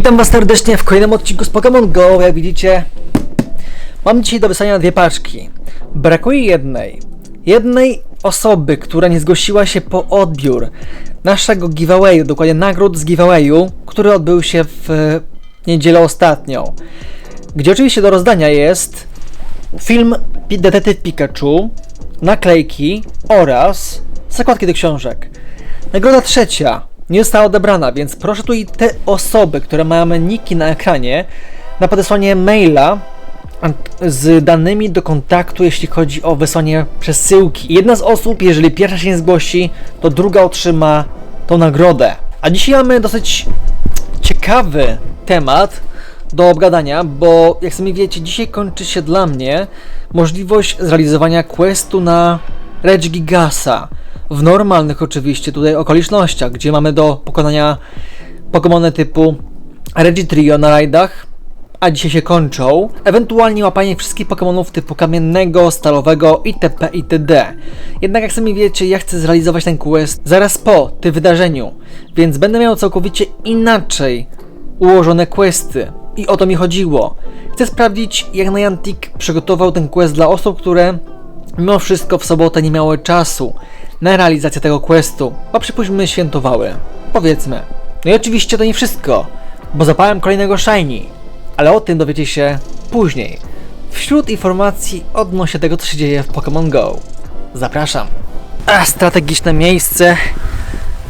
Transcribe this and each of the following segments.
Witam was serdecznie w kolejnym odcinku z Pokémon Go. Jak widzicie, mam dzisiaj do wysłania dwie paczki. Brakuje jednej. Jednej osoby, która nie zgłosiła się po odbiór naszego giveawayu, dokładnie nagród z giveawayu, który odbył się w niedzielę ostatnią. Gdzie oczywiście do rozdania jest film Detektyw Pikachu, naklejki oraz zakładki do książek. Nagroda trzecia nie została odebrana, więc proszę tu i te osoby, które mają niki na ekranie, na podesłanie maila z danymi do kontaktu, jeśli chodzi o wysłanie przesyłki. Jedna z osób, jeżeli pierwsza się nie zgłosi, to druga otrzyma tą nagrodę. A dzisiaj mamy dosyć ciekawy temat do obgadania, bo jak sami wiecie, dzisiaj kończy się dla mnie możliwość zrealizowania questu na Regigasa. W normalnych oczywiście tutaj okolicznościach, gdzie mamy do pokonania Pokémony typu Regitrio na rajdach, a dzisiaj się kończą. Ewentualnie łapanie wszystkich Pokémonów typu kamiennego, stalowego itp. itd. Jednak jak sami wiecie, ja chcę zrealizować ten quest zaraz po tym wydarzeniu, więc będę miał całkowicie inaczej ułożone questy. I o to mi chodziło. Chcę sprawdzić, jak Niantic przygotował ten quest dla osób, które mimo wszystko w sobotę nie miały czasu na realizację tego questu, bo przypuśćmy świętowały. Powiedzmy. No i oczywiście to nie wszystko, bo zapałem kolejnego Shiny, ale o tym dowiecie się później. Wśród informacji odnośnie tego, co się dzieje w Pokémon Go. Zapraszam. A strategiczne miejsce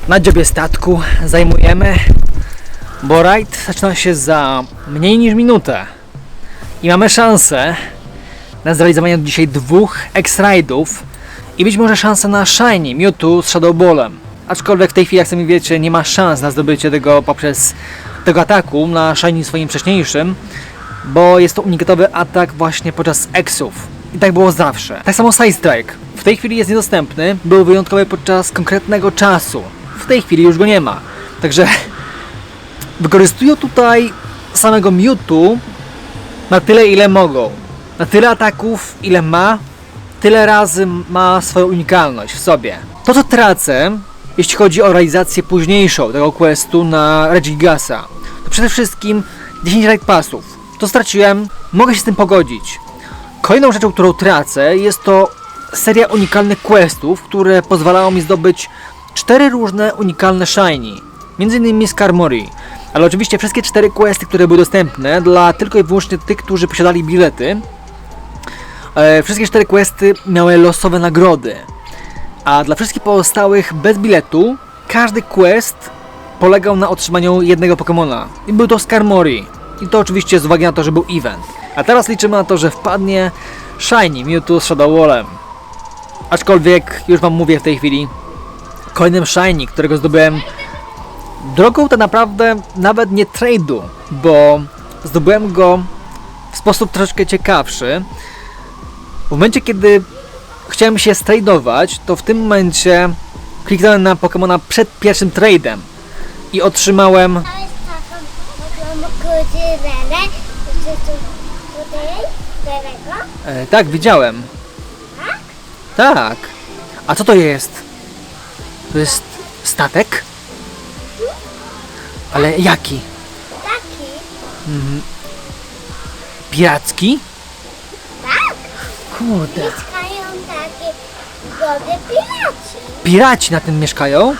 na dziobie statku zajmujemy, bo rajd zaczyna się za mniej niż minutę. I mamy szansę na zrealizowanie dzisiaj dwóch X-Raidów i być może szansę na Shiny Mewtwo z Shadow Ballem. Aczkolwiek w tej chwili, jak sami wiecie, nie ma szans na zdobycie tego poprzez tego ataku na Shiny swoim wcześniejszym, bo jest to unikatowy atak właśnie podczas Xów. I tak było zawsze. Tak samo Side Strike. W tej chwili jest niedostępny, był wyjątkowy podczas konkretnego czasu. W tej chwili już go nie ma. Także wykorzystują tutaj samego Mewtwo na tyle, ile mogą. Na tyle ataków, ile ma, tyle razy ma swoją unikalność w sobie. To, co tracę, jeśli chodzi o realizację późniejszą tego questu na Regigasa, to przede wszystkim 10 raid passów. To straciłem, mogę się z tym pogodzić. Kolejną rzeczą, którą tracę, jest to seria unikalnych questów, które pozwalają mi zdobyć cztery różne unikalne shiny. Między innymi Skarmory. Ale oczywiście wszystkie cztery questy, które były dostępne dla tylko i wyłącznie tych, którzy posiadali bilety, wszystkie cztery questy miały losowe nagrody. A dla wszystkich pozostałych bez biletu, każdy quest polegał na otrzymaniu jednego Pokemona. I był to Skarmory. I to oczywiście z uwagi na to, że był event. A teraz liczymy na to, że wpadnie Shiny Mewtwo z Shadow Wallem. Aczkolwiek, już wam mówię w tej chwili, kolejnym Shiny, którego zdobyłem drogą tak naprawdę nawet nie trade'u, bo zdobyłem go w sposób troszeczkę ciekawszy. W momencie, kiedy chciałem się strade'ować, to w tym momencie kliknąłem na Pokemona przed pierwszym trade'em i otrzymałem? E, tak, widziałem. Tak. A co to jest? To jest statek? Ale jaki? Taki, Piracki? Tak? Kurde. Mieszkają takie wody piraci. Piraci na tym mieszkają? Mhm.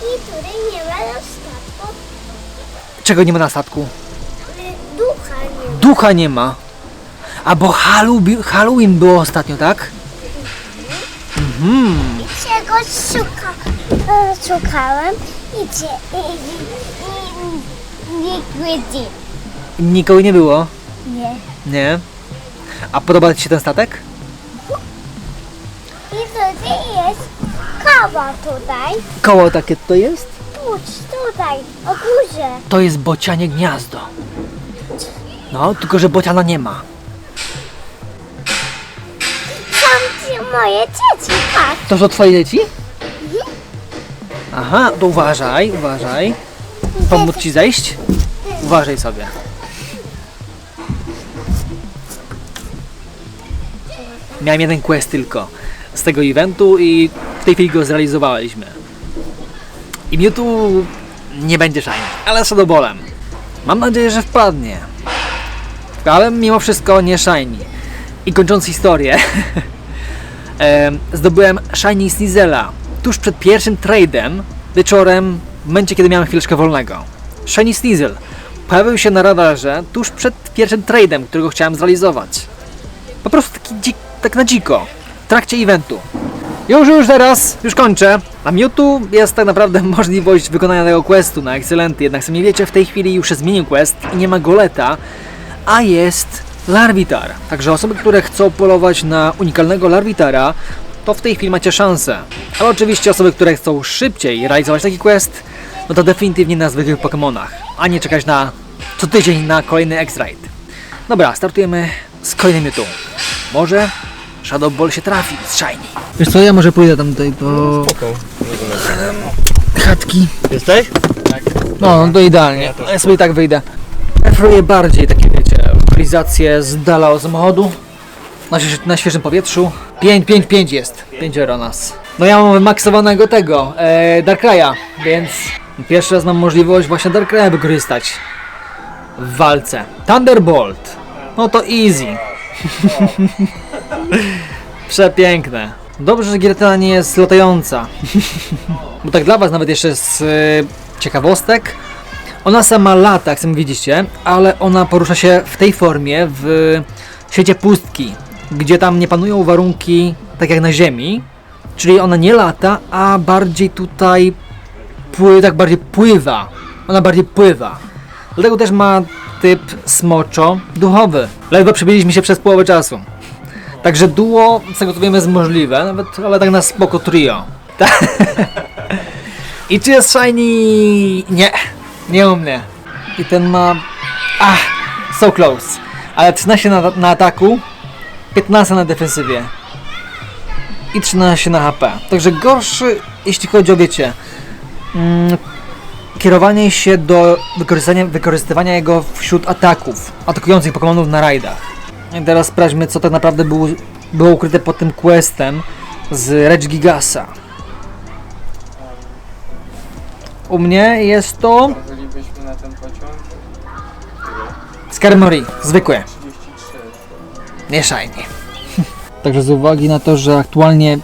I tutaj nie ma dostatku Czego nie ma na statku? y, ducha, nie ma. Ducha nie ma. A bo Halloween było ostatnio, tak? Mhm. I czegoś szuka, e, szukałem i, cie, i, i, i nie widzi. Nikogo nie było? Nie. Nie. A podoba Ci się ten statek? I tutaj jest kawa tutaj. Koło takie to jest? Puść tutaj, o górze. To jest bocianie gniazdo. No, tylko że bociana nie ma. Są ci moje dzieci, patrz. To są twoje dzieci? Aha, to uważaj, uważaj. Pomóc ci zejść? Uważaj sobie. Miałem jeden quest tylko z tego eventu i w tej chwili go zrealizowaliśmy. I Mewtwo nie będzie shiny, ale Shadowbolem. Mam nadzieję, że wpadnie. Ale mimo wszystko nie shiny. I kończąc historię, em, zdobyłem shiny Snizela tuż przed pierwszym tradem, wieczorem, w momencie kiedy miałem chwileczkę wolnego. Shiny Sneasel pojawił się na radarze tuż przed pierwszym tradem, którego chciałem zrealizować. Po prostu taki dzik, tak na dziko, w trakcie eventu. Już, już teraz, już kończę. Na Mewtwo jest tak naprawdę możliwość wykonania tego questu na Excelenty, jednak sami wiecie, w tej chwili już się zmienił quest i nie ma Goleta, a jest Larvitar. Także osoby, które chcą polować na unikalnego Larvitara, to w tej chwili macie szansę. Ale oczywiście osoby, które chcą szybciej realizować taki quest, no to definitywnie na zwykłych Pokémonach, a nie czekać na co tydzień na kolejny X-Raid. Dobra, startujemy z kolejnym Mewtwo. Może Shadow Ball się trafi z Shiny. Wiesz co, ja może pójdę tam tutaj po Spoko. chatki. Jesteś? No, no to idealnie. Ja sobie i tak wyjdę. Preferuję bardziej takie, wiecie, lokalizacje z dala od samochodu. Na, świeży- na świeżym powietrzu. 5, 5, 5 jest. 5 euro nas. No ja mam wymaksowanego tego, e, Darkraya, więc pierwszy raz mam możliwość właśnie Darkraya wykorzystać w walce. Thunderbolt. No to easy. Przepiękne. Dobrze, że Giertyna nie jest latająca. Bo tak dla Was nawet jeszcze z e, ciekawostek. Ona sama lata, jak sami widzicie, ale ona porusza się w tej formie w świecie pustki, gdzie tam nie panują warunki tak jak na Ziemi. Czyli ona nie lata, a bardziej tutaj pły, tak bardziej pływa. Ona bardziej pływa. Dlatego też ma typ smoczo duchowy. Ledwo przebiliśmy się przez połowę czasu. Także duo, z tego co wiemy, jest możliwe, nawet, ale tak na spoko trio. I czy jest shiny? Nie, nie u mnie. I ten ma... Ah, so close. Ale 13 na, na ataku, 15 na defensywie. I 13 na HP. Także gorszy, jeśli chodzi o, wiecie, mm, kierowanie się do wykorzystania, wykorzystywania jego wśród ataków, atakujących Pokémonów na rajdach. I teraz sprawdźmy, co tak naprawdę było, było ukryte pod tym questem z Reg Gigasa. U mnie jest to Bylibyśmy na ten pociąg? Skarmory, zwykłe, 33. nie shiny. Także z uwagi na to, że aktualnie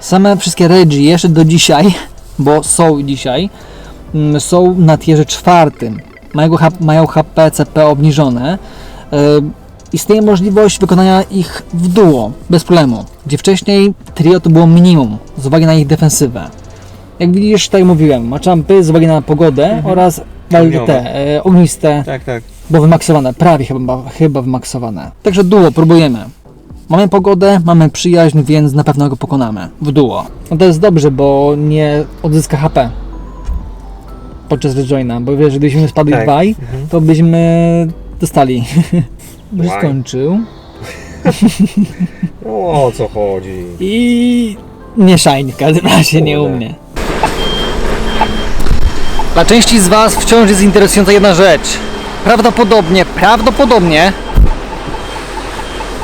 same wszystkie Regi jeszcze do dzisiaj, bo są dzisiaj, mm, są na tierze czwartym. Mają, H- mają HP, CP obniżone. Yy, istnieje możliwość wykonania ich w duo, bez problemu. Gdzie wcześniej trio to było minimum, z uwagi na ich defensywę. Jak widzisz, tak jak mówiłem, maczampy z uwagi na pogodę oraz wal- Ogniowe. te e, ogniste Tak, tak. bo wymaksowane, prawie chyba, chyba wymaksowane. Także duo, próbujemy. Mamy pogodę, mamy przyjaźń, więc na pewno go pokonamy. W duo. No to jest dobrze, bo nie odzyska HP podczas rejoina, bo wiesz, gdybyśmy spadli Tak. dwaj, Mhm. to byśmy dostali. Dwaj. skończył. No o co chodzi? I nie shine w każdym razie, nie u Kurde. mnie. Dla części z Was wciąż jest interesująca jedna rzecz. Prawdopodobnie, prawdopodobnie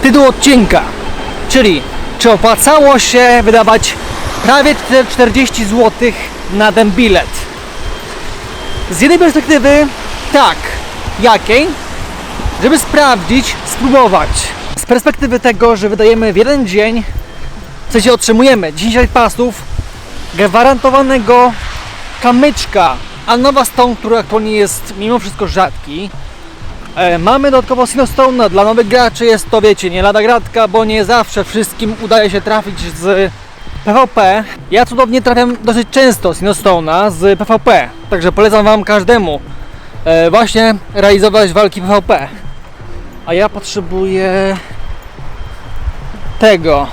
tytuł odcinka, czyli czy opłacało się wydawać prawie 40 zł na ten bilet? Z jednej perspektywy tak. Jakiej? Żeby sprawdzić, spróbować. Z perspektywy tego, że wydajemy w jeden dzień w sensie otrzymujemy 10 light passów, gwarantowanego kamyczka, a nowa stone, który aktualnie jest mimo wszystko rzadki. E, mamy dodatkowo Sinostone, dla nowych graczy jest to wiecie, nie lada gratka, bo nie zawsze wszystkim udaje się trafić z PvP. Ja cudownie trafiam dosyć często Sinostona z PvP, także polecam wam każdemu e, właśnie realizować walki PvP. A ja potrzebuję tego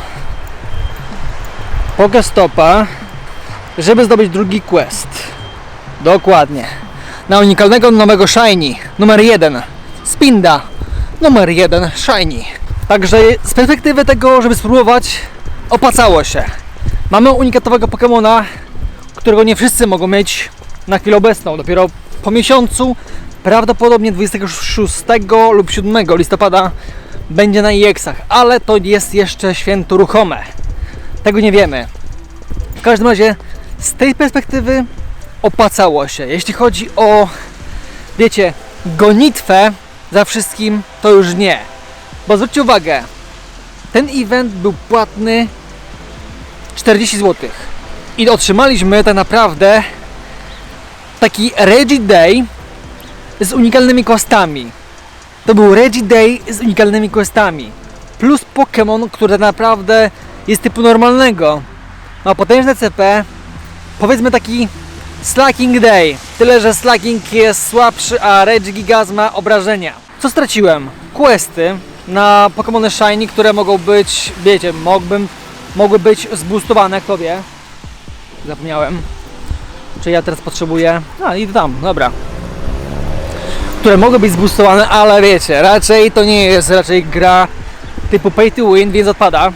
Pokestopa, żeby zdobyć drugi quest. Dokładnie. Na unikalnego nowego Shiny, numer 1. Spinda, numer 1 Shiny. Także z perspektywy tego, żeby spróbować, opłacało się. Mamy unikatowego Pokemona, którego nie wszyscy mogą mieć na chwilę obecną. Dopiero po miesiącu, prawdopodobnie 26 lub 7 listopada, będzie na EX-ach, ale to jest jeszcze święto ruchome. Tego nie wiemy. W każdym razie, z tej perspektywy opłacało się. Jeśli chodzi o, wiecie, gonitwę za wszystkim, to już nie. Bo zwróćcie uwagę, ten event był płatny 40 zł. I otrzymaliśmy tak naprawdę taki Reggie Day z unikalnymi questami. To był Reggie Day z unikalnymi questami. Plus Pokémon, który naprawdę jest typu normalnego. Ma potężne CP. Powiedzmy taki Slacking Day. Tyle, że Slacking jest słabszy, a Reggie Gigas ma obrażenia. Co straciłem? Questy na Pokémony Shiny, które mogą być, wiecie, mógłbym, mogły być zboostowane, kto wie. Zapomniałem. Czy ja teraz potrzebuję? A, idę tam, dobra. Które mogą być zboostowane, ale wiecie, raczej to nie jest raczej gra typu pay to win, więc odpada.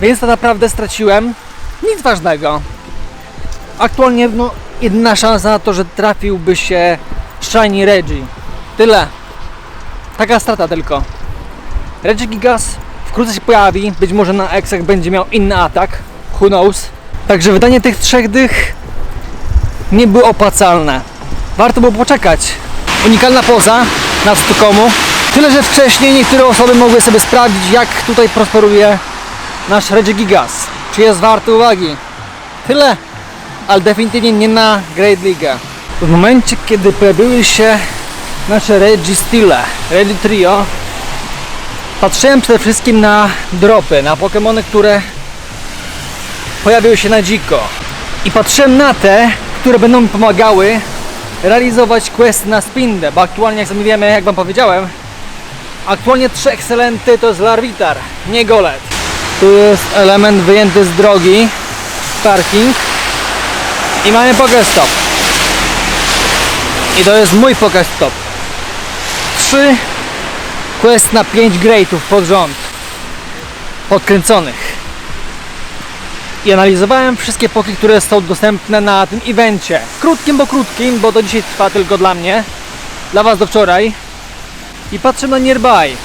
Więc tak naprawdę straciłem nic ważnego. Aktualnie no, jedyna szansa na to, że trafiłby się Shiny Reggie. Tyle. Taka strata tylko. Reggie Gigas wkrótce się pojawi, być może na Exach będzie miał inny atak, who knows. Także wydanie tych trzech dych nie było opłacalne. Warto było poczekać. Unikalna poza na Stukomu. Tyle, że wcześniej niektóre osoby mogły sobie sprawdzić, jak tutaj prosperuje nasz Reggie Gigas. Czy jest warty uwagi? Tyle, ale definitywnie nie na Great League. W momencie, kiedy pojawiły się nasze Reggie Stile, Reggie Trio, patrzyłem przede wszystkim na dropy, na Pokémony, które pojawiły się na dziko. I patrzyłem na te, które będą mi pomagały realizować quest na Spindę, bo aktualnie, jak sami wiemy, jak Wam powiedziałem, aktualnie trzy ekscelenty to jest Larvitar, nie Golet. Tu jest element wyjęty z drogi, parking i mamy Pokestop. I to jest mój Pokestop. Trzy quest na 5 greatów pod rząd, podkręconych i analizowałem wszystkie poki, które są dostępne na tym evencie. Krótkim, bo krótkim, bo to dzisiaj trwa tylko dla mnie, dla Was do wczoraj. I patrzę na nearby.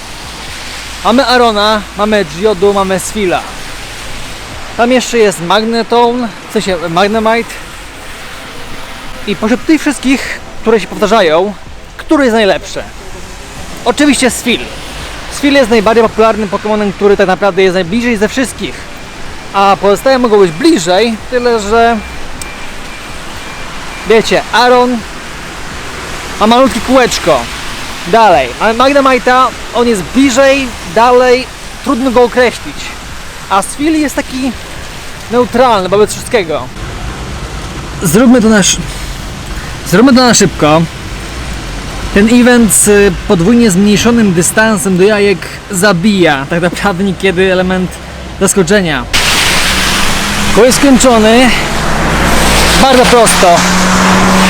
Mamy Arona, mamy Geodu, mamy Sfila. Tam jeszcze jest Magnetone, w sensie Magnemite. I pośród tych wszystkich, które się powtarzają, który jest najlepszy? Oczywiście Sfil. Sfil jest najbardziej popularnym Pokémonem, który tak naprawdę jest najbliżej ze wszystkich a pozostałe mogą być bliżej, tyle że wiecie, Aaron ma malutkie kółeczko. Dalej, mamy Magnemite'a, on jest bliżej, dalej, trudno go określić. A Sfil jest taki neutralny wobec wszystkiego. Zróbmy to na, zróbmy to na szybko. Ten event z podwójnie zmniejszonym dystansem do jajek zabija tak naprawdę niekiedy element zaskoczenia. Koło skończony. Bardzo prosto.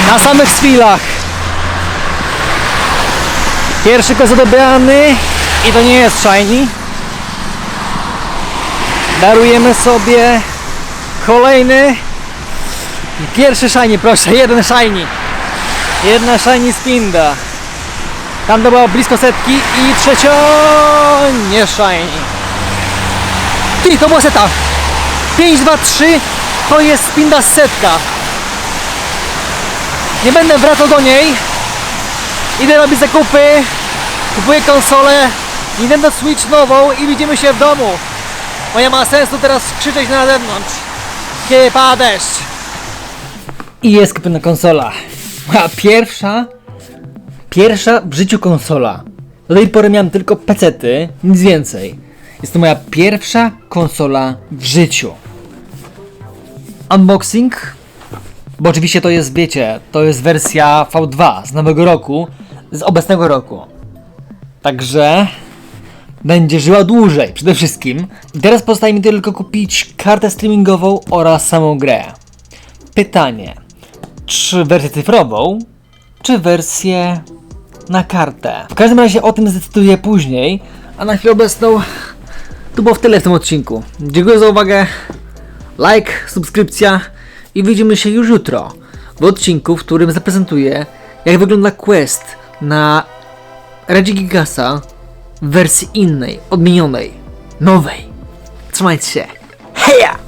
Na samych chwilach. Pierwszy kos odebrany i to nie jest shiny. Darujemy sobie kolejny. Pierwszy shiny, proszę, jeden shiny. Jedna shiny spinda. Tam to było blisko setki i trzecio nie shiny. Ty, to była seta. 5, 2, 3 to jest spinda setka. Nie będę wracał do niej. Idę robić zakupy. Kupuję konsolę. Nintendo Switch nową i widzimy się w domu. Bo nie ma sensu teraz krzyczeć na zewnątrz. Kiedy pada deszcz. I jest kupiona konsola. Moja pierwsza, pierwsza w życiu konsola. Do tej pory miałem tylko pecety, nic więcej. Jest to moja pierwsza konsola w życiu. Unboxing, bo oczywiście to jest, wiecie, to jest wersja V2 z nowego roku, z obecnego roku. Także będzie żyła dłużej przede wszystkim. Teraz pozostaje mi tylko kupić kartę streamingową oraz samą grę. Pytanie, czy wersję cyfrową, czy wersję na kartę? W każdym razie o tym zdecyduję później, a na chwilę obecną to było w tyle w tym odcinku. Dziękuję za uwagę. Like, subskrypcja i widzimy się już jutro w odcinku, w którym zaprezentuję jak wygląda quest na Reggie Gigasa w wersji innej, odmienionej, nowej. Trzymajcie się. Heja!